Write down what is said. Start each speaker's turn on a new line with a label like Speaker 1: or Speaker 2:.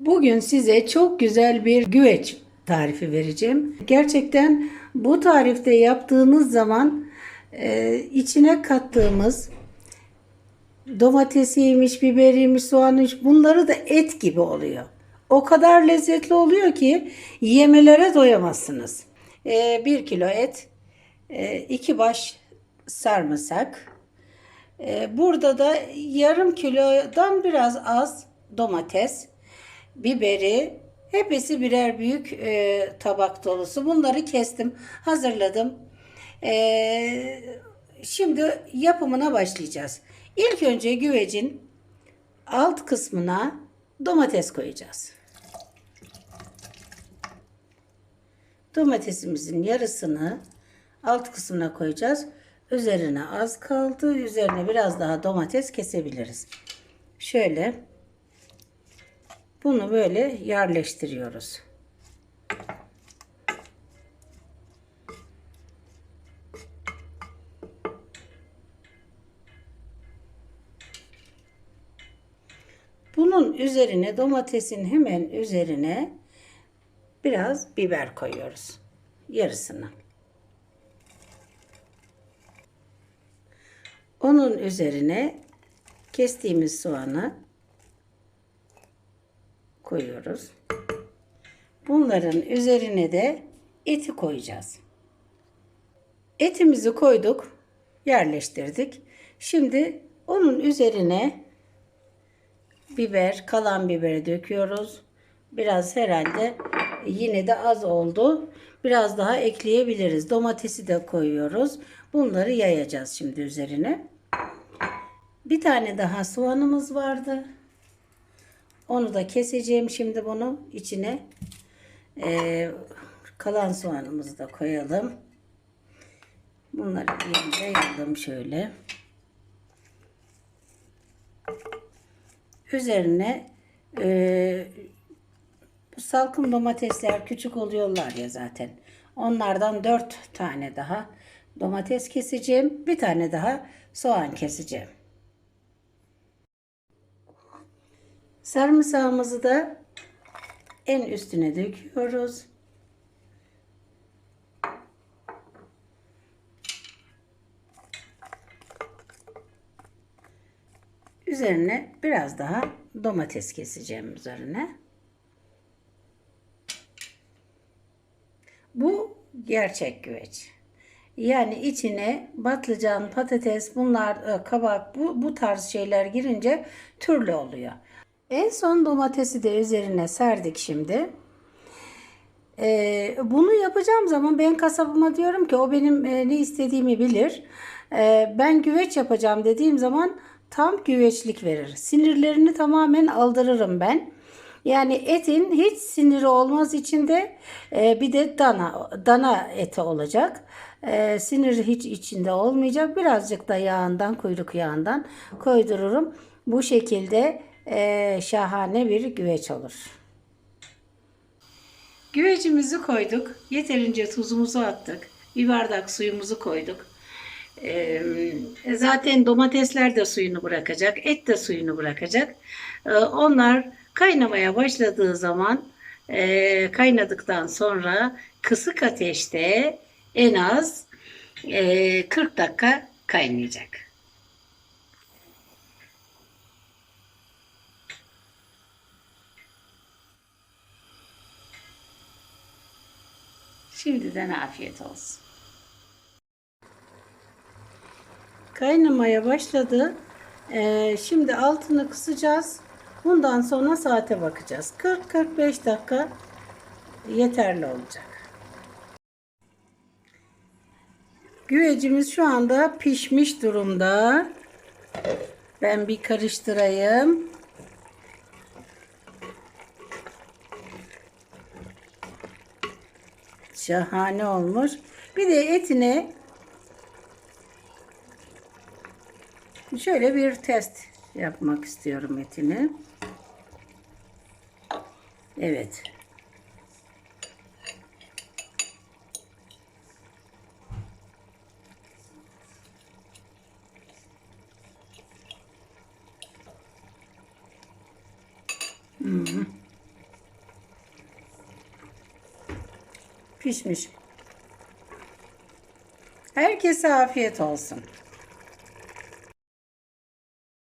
Speaker 1: Bugün size çok güzel bir güveç tarifi vereceğim. Gerçekten bu tarifte yaptığınız zaman e, içine kattığımız domatesiymiş, biberiymiş, soğanıymış bunları da et gibi oluyor. O kadar lezzetli oluyor ki yemelere doyamazsınız. E, kilo et, e, baş sarımsak, e, burada da yarım kilodan biraz az domates, biberi, hepsi birer büyük e, tabak dolusu. Bunları kestim, hazırladım. E, şimdi yapımına başlayacağız. İlk önce güvecin alt kısmına domates koyacağız. Domatesimizin yarısını alt kısmına koyacağız. Üzerine az kaldı. Üzerine biraz daha domates kesebiliriz. Şöyle bunu böyle yerleştiriyoruz. Bunun üzerine domatesin hemen üzerine biraz biber koyuyoruz. Yarısını. Onun üzerine kestiğimiz soğanı koyuyoruz. Bunların üzerine de eti koyacağız. Etimizi koyduk, yerleştirdik. Şimdi onun üzerine biber, kalan biberi döküyoruz. Biraz herhalde yine de az oldu. Biraz daha ekleyebiliriz. Domatesi de koyuyoruz. Bunları yayacağız şimdi üzerine. Bir tane daha soğanımız vardı. Onu da keseceğim şimdi bunu içine. Ee, kalan soğanımızı da koyalım. Bunları iyice yayalım şöyle. Üzerine e, salkım domatesler küçük oluyorlar ya zaten. Onlardan dört tane daha domates keseceğim. Bir tane daha soğan keseceğim. Sarımsağımızı da en üstüne döküyoruz. Üzerine biraz daha domates keseceğim üzerine. Bu gerçek güveç. Yani içine patlıcan, patates, bunlar e, kabak, bu, bu tarz şeyler girince türlü oluyor. En son domatesi de üzerine serdik şimdi. Ee, bunu yapacağım zaman ben kasabıma diyorum ki o benim e, ne istediğimi bilir. Ee, ben güveç yapacağım dediğim zaman tam güveçlik verir. Sinirlerini tamamen aldırırım ben. Yani etin hiç siniri olmaz içinde. Ee, bir de dana dana eti olacak. Ee, sinir hiç içinde olmayacak. Birazcık da yağından, kuyruk yağından koydururum. Bu şekilde e, şahane bir güveç olur. Güvecimizi koyduk. Yeterince tuzumuzu attık. Bir bardak suyumuzu koyduk. Ee, zaten domatesler de suyunu bırakacak. Et de suyunu bırakacak. Ee, onlar kaynamaya başladığı zaman e, kaynadıktan sonra kısık ateşte en az e, 40 dakika kaynayacak. Şimdiden afiyet olsun. Kaynamaya başladı. Ee, şimdi altını kısacağız. Bundan sonra saate bakacağız. 40-45 dakika yeterli olacak. Güvecimiz şu anda pişmiş durumda. Ben bir karıştırayım. Şahane olmuş. Bir de etine şöyle bir test yapmak istiyorum etini. Evet. Hmm. Pişmiş. Herkese afiyet olsun.